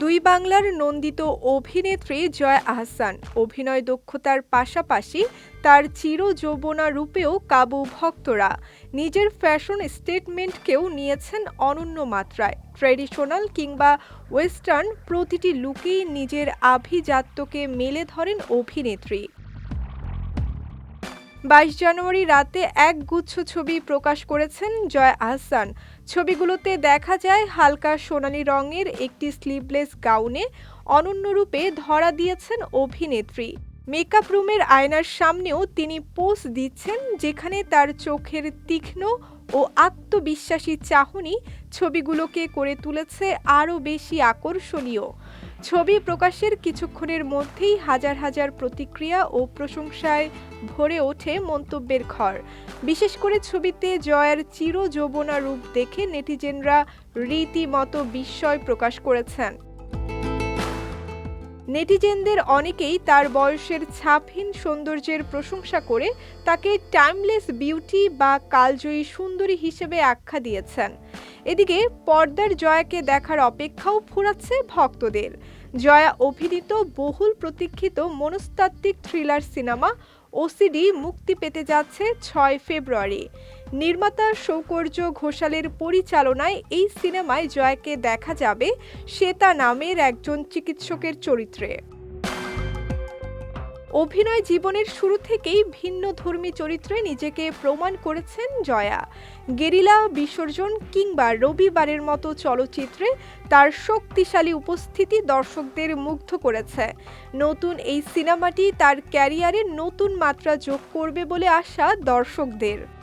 দুই বাংলার নন্দিত অভিনেত্রী জয় আহসান। অভিনয় দক্ষতার পাশাপাশি তার চির যৌবনা রূপেও কাবু ভক্তরা। নিজের ফ্যাশন স্টেটমেন্টকেও নিয়েছেন অনন্য মাত্রায়। ট্র্যাডিশনাল কিংবা ওয়েস্টার্ন প্রতিটি লুকেই নিজের আভিজাত্যকে মেলে ধরেন অভিনেত্রী। বাইশ জানুয়ারি রাতে এক গুচ্ছ ছবি প্রকাশ করেছেন জয় আহসান। ছবিগুলোতে দেখা যায়, হালকা সোনালী রঙের একটি স্লিভলেস গাউনে অনন্যরূপে ধরা দিয়েছেন অভিনেত্রী। মেকআপ রুমের আয়নার সামনেও তিনি পোজ দিচ্ছেন, যেখানে তার চোখের তীক্ষ্ণ ও আত্মবিশ্বাসী চাহনি ছবিগুলোকে করে তুলেছে আরও বেশি আকর্ষণীয়। ছবি প্রকাশের কিছুক্ষণের মধ্যেই হাজার হাজার প্রতিক্রিয়া ও প্রশংসায় ভরে ওঠে মন্তব্যের ঘর বিশেষ করে ছবিতে জয়ের চির যৌবনা রূপ দেখে নেটিজেনরা রীতিমতো বিস্ময় প্রকাশ করেছেন। নেটিজেনদের অনেকেই তার বয়সের ছাপহীন সৌন্দর্যের প্রশংসা করে তাকে টাইমলেস বিউটি বা কালজয়ী সুন্দরী হিসেবে আখ্যা দিয়েছেন। এদিকে পর্দার জয়াকে দেখার অপেক্ষাও ফুরাচ্ছে ভক্তদের। জয়া অভিনীত বহুল প্রতীক্ষিত মনস্তাত্ত্বিক থ্রিলার সিনেমা ওসিডি মুক্তি পেতে যাচ্ছে ছয় ফেব্রুয়ারি। নির্মাতা সৌকর্য ঘোষালের পরিচালনায় এই সিনেমায় জয়াকে দেখা যাবে শ্বেতা নামের একজন চিকিৎসকের চরিত্রে। অভিনয় জীবনের শুরু থেকেই ভিন্ন ধর্মী চরিত্রে নিজেকে প্রমাণ করেছেন জয়া। গেরিলা, বিসর্জন কিংবা রবিবারের মতো চলচ্চিত্রে তার শক্তিশালী উপস্থিতি দর্শকদের মুগ্ধ করেছে। নতুন এই সিনেমাটি তার ক্যারিয়ারে নতুন মাত্রা যোগ করবে বলে আশা দর্শকদের।